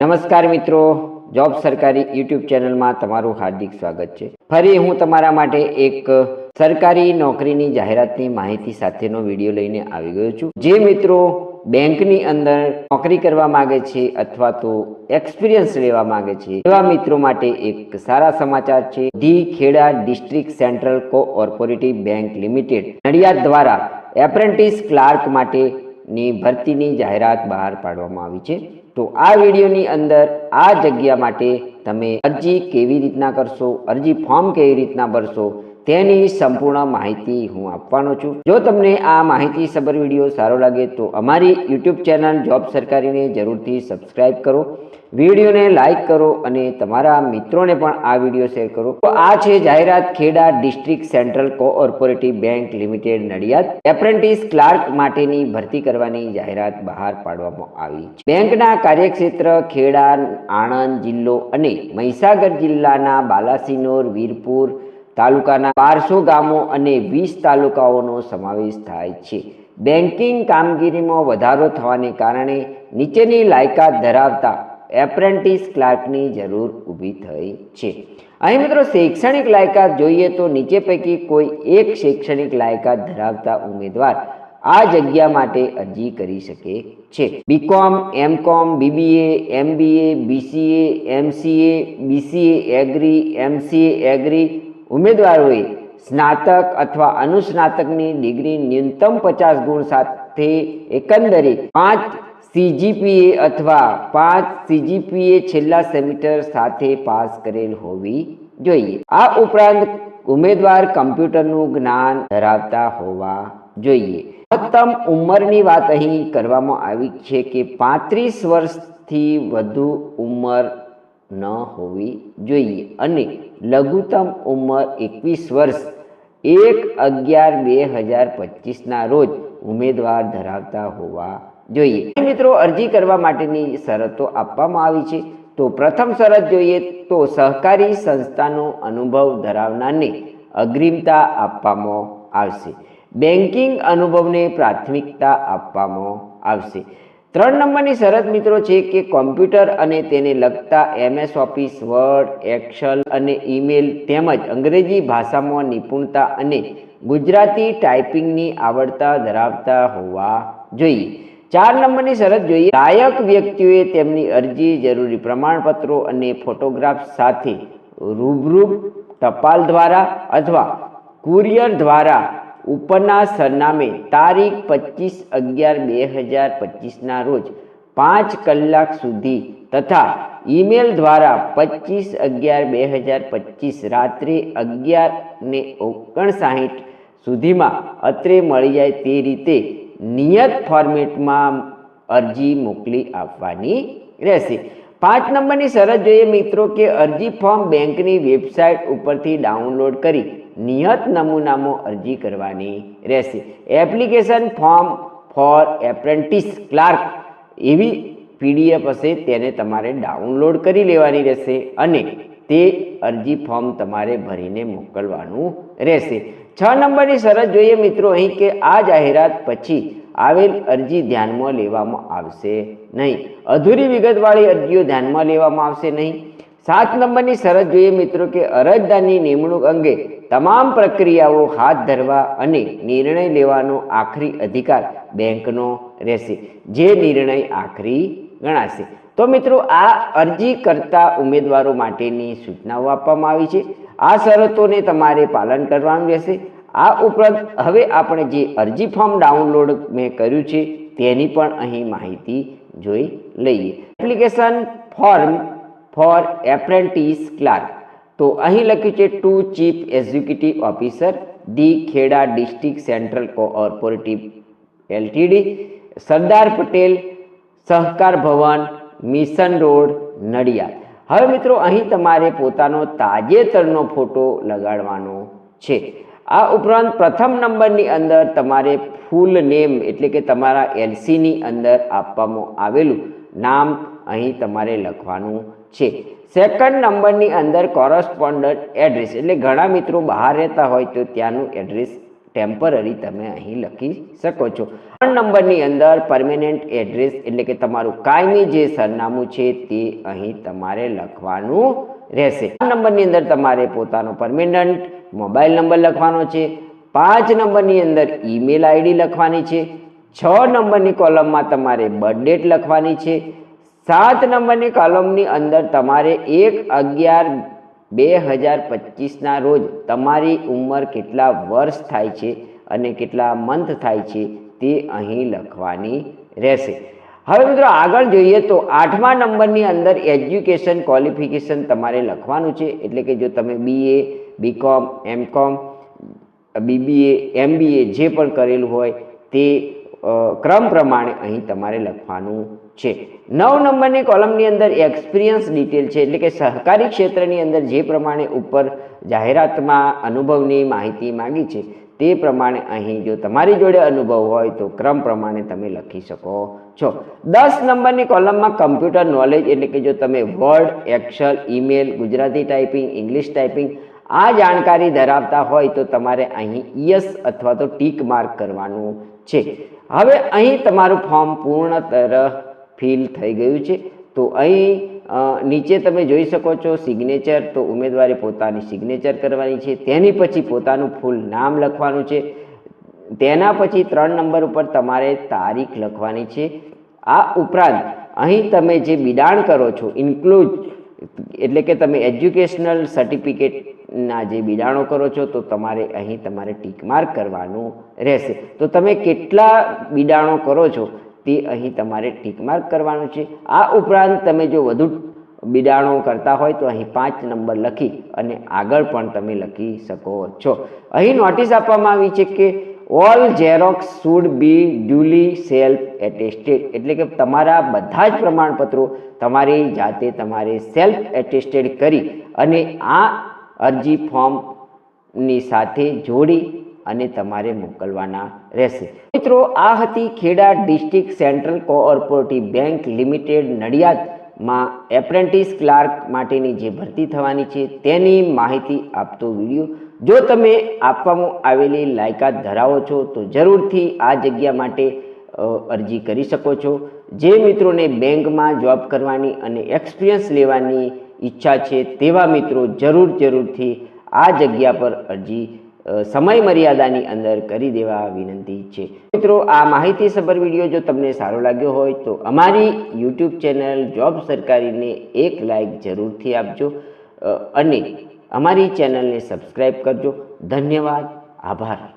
નમસ્કાર મિત્રો, જોબ સરકારી યુટ્યુબ ચેનલમાં તમારું હાર્દિક સ્વાગત છે. ફરી હું તમારા માટે એક સરકારી નોકરીની જાહેરાતની માહિતી સાથેનો વીડિયો લઈને આવી ગયો છું. જે મિત્રો બેંકની અંદર નોકરી કરવા માંગે છે અથવા તો એક્સપિરિયન્સ લેવા માંગે છે, એવા મિત્રો માટે એક સારા સમાચાર છે. The Kheda district central cooperative bank limited, Nadiad દ્વારા એપ્રેન્ટિસ ક્લાર્ક માટેની ભરતીની જાહેરાત બહાર પાડવામાં આવી છે. તો આ વિડીયોની અંદર આ જગ્યા માટે તમે અરજી કેવી રીતના કરશો, અરજી ફોર્મ કેવી રીતના ભરશો તેની સંપૂર્ણ માહિતી હું આપવાનો છું. જો તમને આ માહિતી સબર વીડિયો સારો લાગે તો અમારી યુટ્યુબ ચેનલ જોબ સરકારીને જરૂરથી સબસ્ક્રાઇબ કરો. વિડીયોને લાઇક કરો અને તમારા મિત્રોને પણ આ વીડિયો શેર કરો. તો આ છે જાહેરાત Kheda district central cooperative bank limited Nadiad. Apprentice clerk માટેની ભરતી કરવાની જાહેરાત બહાર પાડવામાં આવી છે. બેંકના કાર્યક્ષેત્ર ખેડા, આણંદ જિલ્લો અને મહીસાગર જિલ્લાના બાલાસિનોર, વીરપુર તાલુકાના બારસો ગામો અને વીસ તાલુકાઓનો સમાવેશ થાય છે. બેન્કિંગ કામગીરીમાં વધારો થવાને કારણે નીચેની લાયકાત ધરાવતા એપ્રેન્ટિસ ક્લાર્કની જરૂર ઊભી થઈ છે. અહીં મિત્રો શૈક્ષણિક લાયકાત જોઈએ તો નીચે પૈકી કોઈ એક શૈક્ષણિક લાયકાત ધરાવતા ઉમેદવાર આ જગ્યા માટે અરજી કરી શકે છે. BCom, MCom, BBA, MBA, BCA, MCA, BCA, agri, MCA, agri ઉમેદવારોએ સ્નાતક અથવા અનુસ્નાતકની ડિગ્રી ન્યૂનતમ પચાસ ગુણ સાથે એકંદરે પાંચ સીજીપીએ અથવા પાંચ સીજીપીએ છેલ્લા સેમિસ્ટર સાથે પાસ કરેલ હોવી જોઈએ. આ ઉપરાંત ઉમેદવાર કમ્પ્યુટરનું જ્ઞાન ધરાવતા હોવા જોઈએ. મહત્તમ ઉંમરની વાત અહીં કરવામાં આવી છે કે પાંત્રીસ વર્ષથી વધુ ઉંમર ન હોવી જોઈએ અને લઘુત્તમ ઉંમર એકવીસ વર્ષ, એક અગિયાર બે હજાર પચીસના રોજ ઉમેદવાર ધરાવતા હોવા જોઈએ. મિત્રો, અરજી કરવા માટેની શરતો આપવામાં આવી છે. તો પ્રથમ શરત જોઈએ તો સહકારી સંસ્થાનો અનુભવ ધરાવનારને અગ્રિમતા આપવામાં આવશે. બેન્કિંગ અનુભવને પ્રાથમિકતા આપવામાં આવશે. ત્રણ નંબરની શરત મિત્રો છે કે કોમ્પ્યુટર અને તેને લગતા એમએસ ઓફિસ, વર્ડ, એક્સલ અને ઈમેલ તેમજ અંગ્રેજી ભાષામાં નિપુણતા અને ગુજરાતી ટાઈપિંગની આવડતા ધરાવતા હોવા જોઈએ. ચાર નંબરની શરત જોઈએ. લાયક વ્યક્તિઓએ તેમની અરજી, જરૂરી પ્રમાણપત્રો અને ફોટોગ્રાફ સાથે રૂબરૂ ટપાલ દ્વારા અથવા કુરિયર દ્વારા ઉપરના સરનામે તારીખ પચીસ અગિયાર બે હજાર પચીસના રોજ પાંચ કલાક સુધી તથા ઈમેલ દ્વારા પચીસ અગિયાર બે હજાર પચીસ રાત્રે અગિયાર ને ઓગણસાઠ સુધીમાં અત્રે મળી જાય તે રીતે નિયત ફોર્મેટમાં અરજી મોકલી આપવાની રહેશે. પાંચ નંબરની શરત જોઈએ મિત્રો કે અરજી ફોર્મ બેંકની વેબસાઇટ ઉપરથી ડાઉનલોડ કરી નિયત નમૂનામાં અરજી કરવાની રહેશે. Application form for apprentice clerk એવી પીડીએફ હશે, તેને તમારે ડાઉનલોડ કરી લેવાની રહેશે અને તે અરજી ફોર્મ તમારે ભરીને મોકલવાનું રહેશે. છ નંબરની શરત જોઈએ મિત્રો અહીં કે આ જાહેરાત પછી આવેલ અરજી ધ્યાનમાં લેવામાં આવશે નહીં. અધૂરી વિગતવાળી અરજીઓ ધ્યાનમાં લેવામાં આવશે નહીં. સાત નંબરની શરત જોઈએ મિત્રો કે અરજદારની નિમણૂક અંગે તમામ પ્રક્રિયાઓ હાથ ધરવા અને નિર્ણય લેવાનો આખરી અધિકાર બેંકનો રહેશે, જે નિર્ણય આખરી ગણાશે. તો મિત્રો, આ અરજી કરતા ઉમેદવારો માટેની સૂચનાઓ આપવામાં આવી છે. આ શરતોને તમારે પાલન કરવાનું રહેશે. આ ઉપરાંત હવે આપણે જે અરજી ફોર્મ ડાઉનલોડ મેં કર્યું છે તેની પણ અહીં માહિતી જોઈ લઈએ. Application form for apprentice clerk. તો અહીં લખ્યું છે, to chief executive officer the Kheda district central cooperative LTD, Sardar Patel, Sahakar Bhavan, mission road, Nadiad. હવે મિત્રો, અહીં તમારે પોતાનો તાજેતરનો ફોટો લગાડવાનો છે. આ ઉપરાંત પ્રથમ નંબરની અંદર તમારે ફૂલ નેમ, એટલે કે તમારા એલસીની અંદર આપવામાં આવેલું નામ અહીં તમારે લખવાનું છે. સેકન્ડ નંબરની અંદર કોરસ્પોન્ડન્ટ એડ્રેસ એટલે ઘણા મિત્રો બહાર રહેતા હોય તો ત્યાંનું એડ્રેસ ટેમ્પરરી તમે અહીં લખી શકો છો. ત્રણ નંબરની અંદર પરમેનન્ટ એડ્રેસ એટલે કે તમારું કાયમી જે સરનામું છે તે અહીં તમારે લખવાનું રહેશે. આ નંબરની અંદર તમારે પોતાનો પરમેનન્ટ મોબાઈલ નંબર લખવાનો છે. પાંચ નંબરની અંદર ઈમેલ આઈડી લખવાની છે. છ નંબરની કોલમમાં તમારે બર્થડેટ લખવાની છે. સાત નંબરની કોલમની અંદર તમારે એક અગિયાર બે હજાર પચીસના રોજ તમારી ઉંમર કેટલા વર્ષ થાય છે અને કેટલા મંથ થાય છે તે અહીં લખવાની રહેશે. હવે મિત્રો આગળ જોઈએ તો આઠમા નંબરની અંદર એજ્યુકેશન ક્વોલિફિકેશન તમારે લખવાનું છે. એટલે કે જો તમે BA BCom MCom BBA MBA જે પણ કરેલું હોય તે ક્રમ પ્રમાણે અહીં તમારે લખવાનું છે. નવ નંબરની કોલમની અંદર એક્સપિરિયન્સ ડિટેલ છે, એટલે કે સહકારી ક્ષેત્રની અંદર જે પ્રમાણે ઉપર જાહેરાતમાં અનુભવની માહિતી માંગી છે, તે પ્રમાણે અહીં જો તમારી જોડે અનુભવ હોય તો ક્રમ પ્રમાણે તમે લખી શકો છો. દસ નંબરની કોલમમાં કમ્પ્યુટર નોલેજ એટલે કે જો તમે Word Excel email Gujarati typing English typing આ જાણકારી ધરાવતા હોય તો તમારે અહીં યસ અથવા તો ટીક માર્ક કરવાનું છે. હવે અહીં તમારું ફોર્મ પૂર્ણ તરફ ફિલ થઈ ગયું છે. તો અહીં નીચે તમે જોઈ શકો છો સિગ્નેચર તો ઉમેદવારે પોતાની સિગ્નેચર કરવાની છે. તેની પછી પોતાનું ફૂલ નામ લખવાનું છે. તેના પછી ત્રણ નંબર ઉપર તમારે તારીખ લખવાની છે. આ ઉપરાંત અહીં તમે જે બિડાણ કરો છો ઇન્ક્લુડ એટલે કે તમે એજ્યુકેશનલ સર્ટિફિકેટના જે બિડાણો કરો છો, તો તમારે અહીં તમારે ટીક માર્ક કરવાનું રહેશે. તો તમે કેટલા બિડાણો કરો છો, તે અહીં તમારે ટીક માર્ક કરવાનું છે. આ ઉપરાંત તમે જો વધુ બિડાણો કરતા હોય, તો અહીં પાંચ નંબર લખી અને આગળ પણ તમે લખી શકો છો. અહીં નોટિસ આપવામાં આવી છે કે all xerox should be duly self attested એટલે કે તમારા બધા જ પ્રમાણપત્રો તમારી જાતે તમારે સેલ્ફ એટેસ્ટેડ કરી અને આ અરજી ફોર્મની સાથે જોડી અને તમારે મોકલવાના રહેશે. મિત્રો, આ હતી Kheda district central cooperative bank limited નડિયાદમાં apprentice clerk માટેની જે ભરતી થવાની છે તેની માહિતી આપતો વીડિયો. જો તમે આપવામાં આવેલી લાયકાત ધરાવો છો, તો જરૂરથી આ જગ્યા માટે અરજી કરી શકો છો. જે મિત્રોને બેંકમાં જોબ કરવાની અને એક્સપિરિયન્સ લેવાની ઈચ્છા છે તેવા મિત્રો જરૂર જરૂરથી આ જગ્યા પર અરજી સમય મર્યાદાની અંદર કરી દેવા વિનંતી છે. મિત્રો, આ માહિતી સભર વીડિયો જો તમને સારો લાગ્યો હોય તો અમારી યુટ્યુબ ચેનલ જોબ સરકારીને એક લાઈક જરૂરથી આપજો અને અમારી ચેનલને સબસ્ક્રાઈબ કરજો. ધન્યવાદ. આભાર.